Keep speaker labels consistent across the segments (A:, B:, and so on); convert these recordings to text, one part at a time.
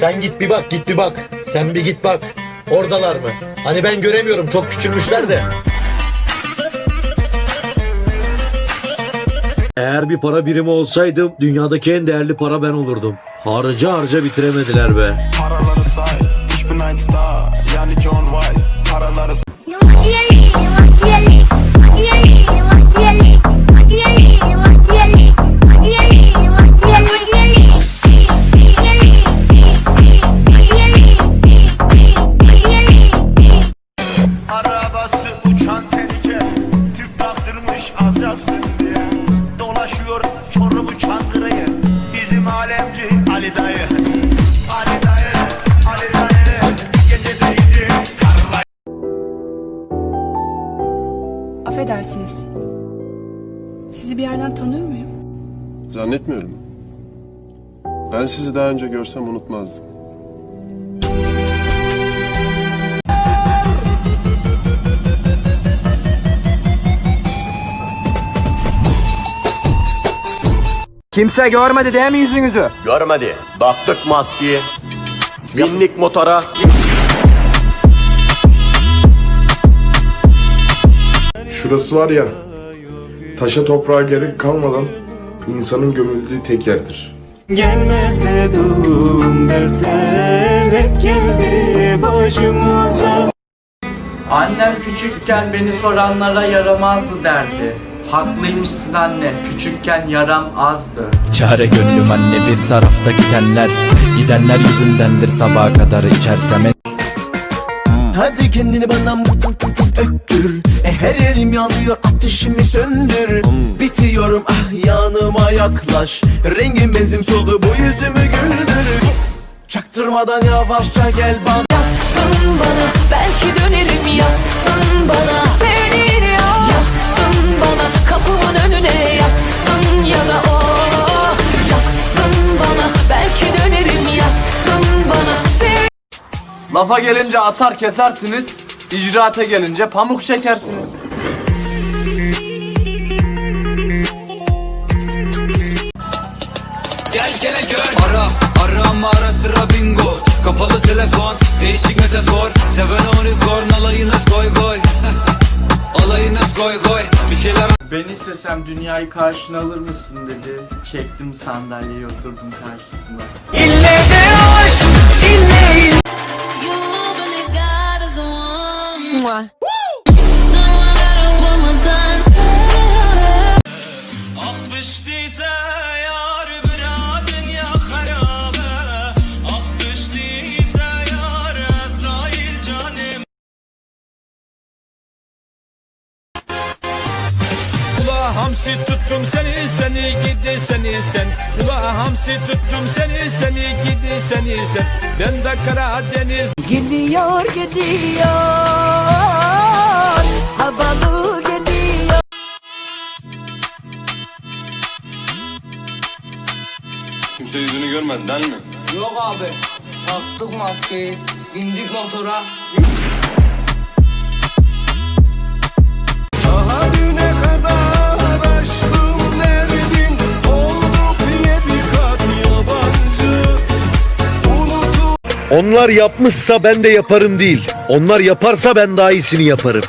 A: Sen git bir bak git bir bak. Sen bir git bak. Oradalar mı? Hani ben göremiyorum çok küçülmüşler de. Eğer bir para birimi olsaydım dünyadaki en değerli para ben olurdum. Harca harca bitiremediler be.
B: Paraları say bin ein star Yani John White Paraları say Ali dayı Ali dayı Ali dayı Gecedeydi tarla
C: Affedersiniz. Sizi bir yerden tanıyor muyum?
D: Zannetmiyorum. Ben sizi daha önce görsem unutmazdım.
E: Kimse görmedi değil mi yüzünüzü?
F: Görmedi. Taktık maskeyi. Binlik motora.
G: Şurası var ya, taşa toprağa gerek kalmadan insanın gömüldüğü tek yerdir.
B: Gelmez dedim dertler hep geldi başımıza
H: Annem küçükken beni soranlara yaramazdı derdi. Haklıymışsın anne, küçükken yaram azdı.
I: Çare gönlüm anne bir tarafta gidenler. Gidenler yüzündendir sabaha kadar içersem
J: Hadi kendini bana öptür e, Her yerim yanıyor ateşimi söndür. Bitiyorum ah yanıma yaklaş. Rengin benzin soldu bu yüzümü güldür. Çaktırmadan yavaşça gel bana.
C: Yazsın bana, belki dönerim yazsın bana. Sevdiğini
H: Lafa gelince asar kesersiniz, icraate gelince pamuk çekersiniz.
B: Gel gele gör Ara arama ara sıra bingo Kapalı telefon değişik metafor Seven unicorn alayınız koy koy Alayınız koy koy Bir şeyler
H: Ben istesem dünyayı karşına alır mısın dedi. Çektim sandalyeyi oturdum karşısına.
B: Düştü de yar bira dünya Ah
K: Ula hamsi tuttum seni seni gidi seni sen. Ula hamsi tuttum seni seni gidi seni sen. Ben de Karadeniz.
C: Geliyor, geliyor.
D: Görmedi değil mi?
H: Yok abi, taktık maskeyi, bindik motora.
A: Onlar yapmışsa ben de yaparım değil. Onlar yaparsa ben daha iyisini yaparım.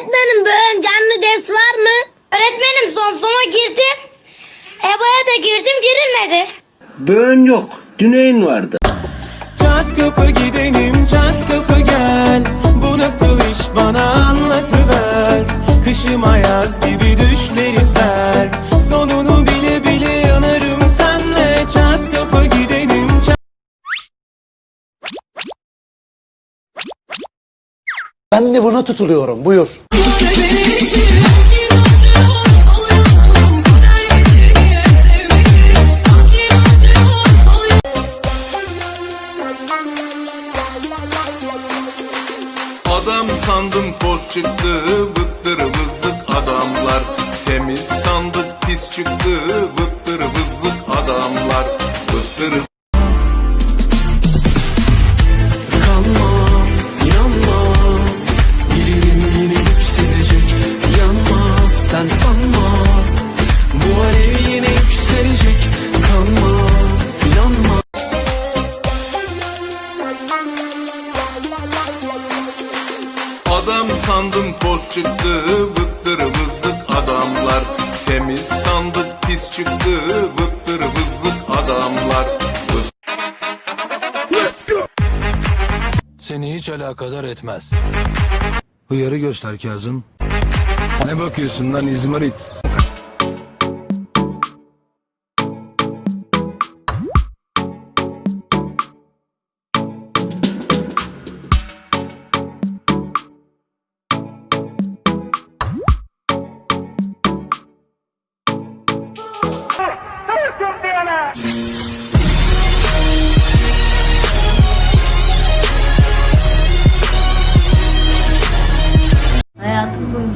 L: Öğretmenim bugün canlı ders var mı? Öğretmenim son sona girdim. EBA'ya da girdim girilmedi.
K: Böğün yok düneyin vardı
J: Çat kapı gidelim çat kapı gel Bu nasıl iş bana anlatıver Kışıma yaz gibi düşleri ser Sonunu bile bile yanarım senle Çat kapı gidelim çat
E: Ben de buna tutuluyorum buyur.
B: Adam sandım poz çıktı Vıttır vızlık adamlar. Temiz sandık pis çıktı Vıttır vızlık adamlar. Vıttır
M: çıktı Vıttır vızlık adamlar Temiz sandık pis çıktı Vıttır vızlık adamlar
B: Seni hiç alakadar etmez. Uyarı göster Kazım. Ne bakıyorsun lan İzmarit?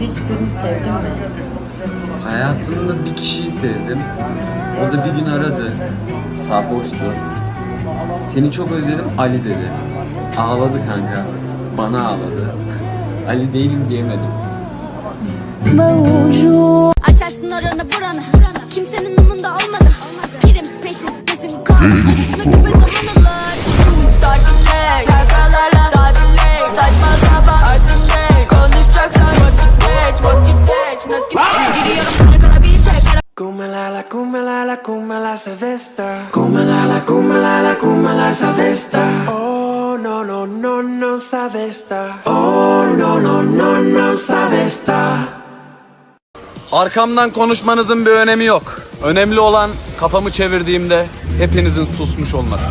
N: Boyunca hiçbirini sevdin mi?
I: Hayatımda bir kişiyi sevdim. O da bir gün aradı. Sarhoştu. Seni çok özledim Ali dedi. Ağladı kanka. Bana ağladı. Ali değilim diyemedim.
L: Açarsın oranı buranı Kimsenin umunda olmadı Pirim peşindesin gibi zaman
M: cúmela la, vesta Oh, no, no, no, no sabes da Oh, no, no, no, no sabes da
O: Arkamdan konuşmanızın bir önemi yok. Önemli olan kafamı çevirdiğimde hepinizin susmuş olması.